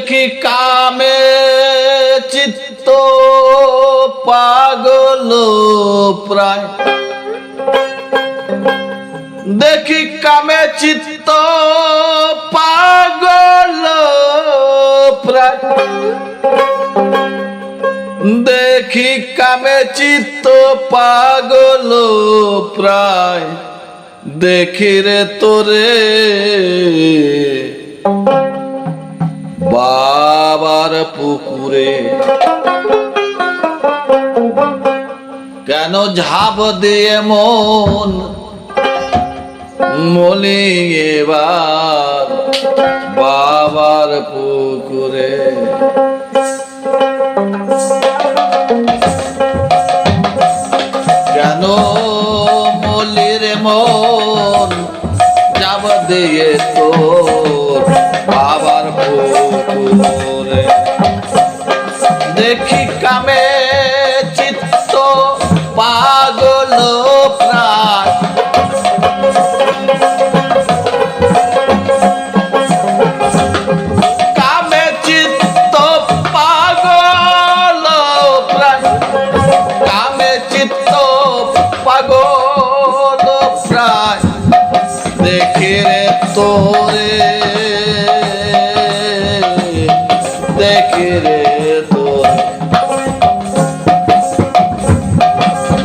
দেখি কামে চিত্ত পাগল প্রায়। দেখি কামে চিত্ত পাগল প্রায়। দেখি কামে চিত্ত পাগল প্রায়। দেখি রে তোরে। বাবার পুকুরে। কেন ঝাঁপ দিয়ে মন মলি এবার বাবার পুকুরে? কেন মলির মন যাব দিয়ে তোর দেখি কামে দেখে রে তোরে।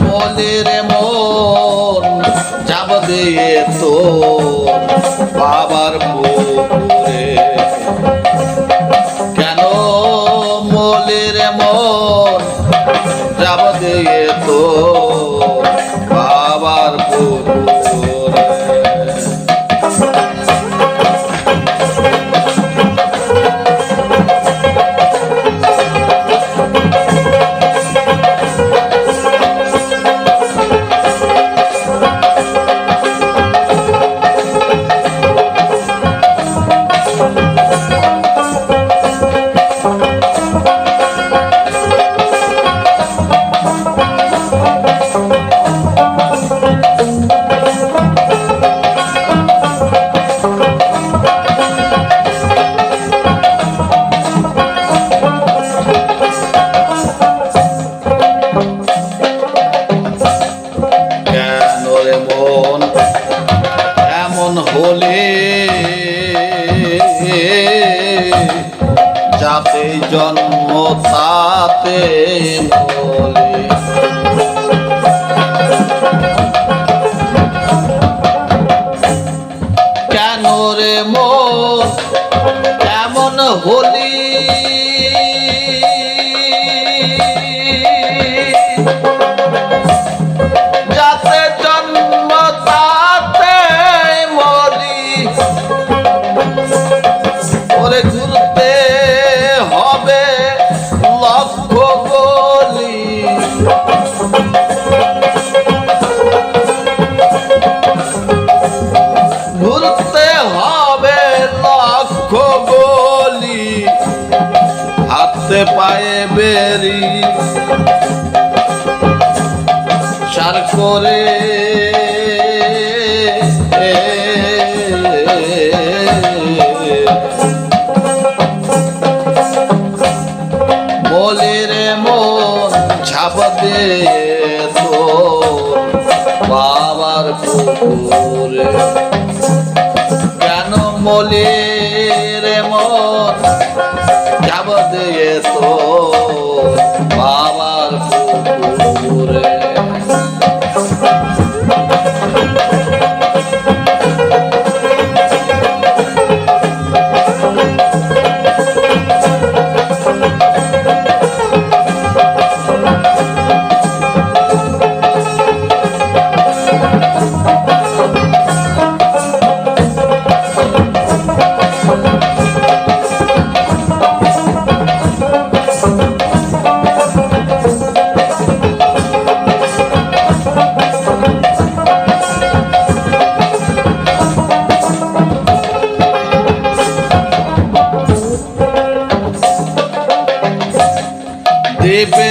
মনের মন, যাব দিয়ে তো বাবার পুকুরে। কেন মলের মন, যাব দিয়ে তো যাতে জন্ম তাতে কেন রে মো এমন হলি? হাতে পায়ে বেরি। চার করে বাবার পুকুরে কেন মলির মন যাব দিয়ে তো বাবার পুকুরে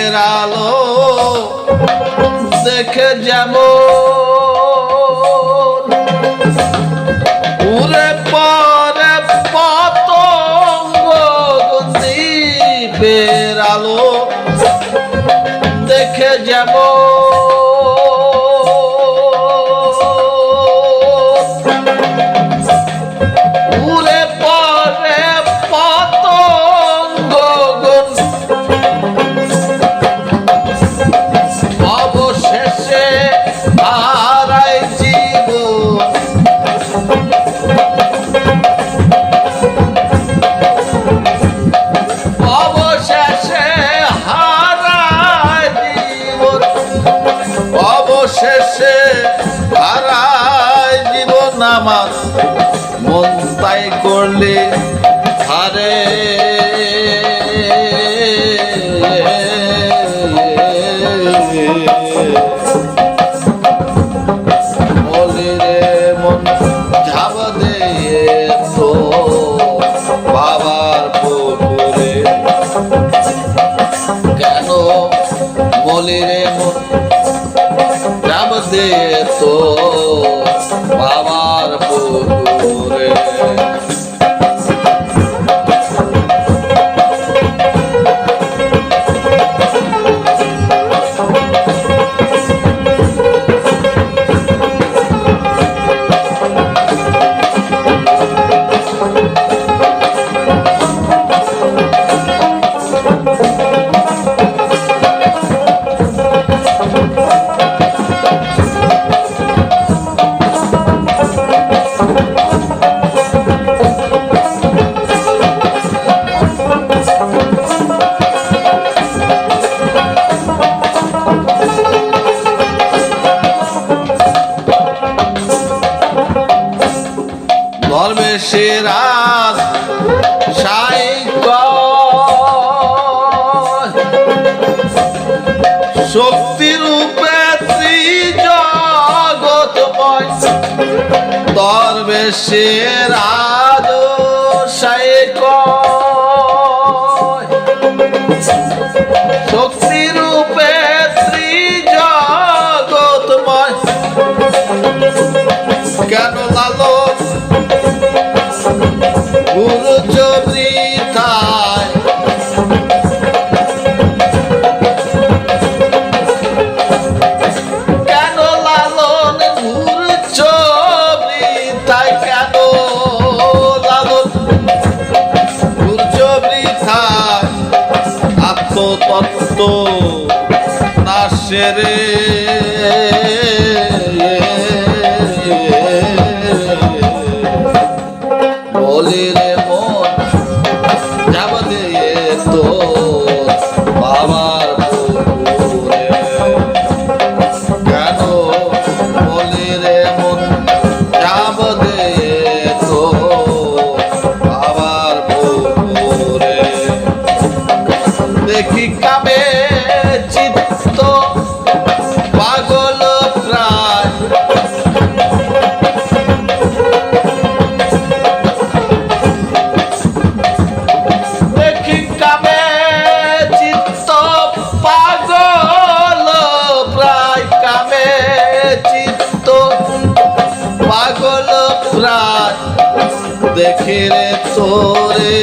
দিনের আলো দেখে যাব উরে পরে পতঙ্গ দিবে বলে হারে বলে রে দিয়ে তো বাবার পুকুরে। কেন বলে রে মন ধর্মে সে রাজ সাহিত্য শক্তি রূপে জগৎ ধর্মে সে রাজ নাশেরে চোরে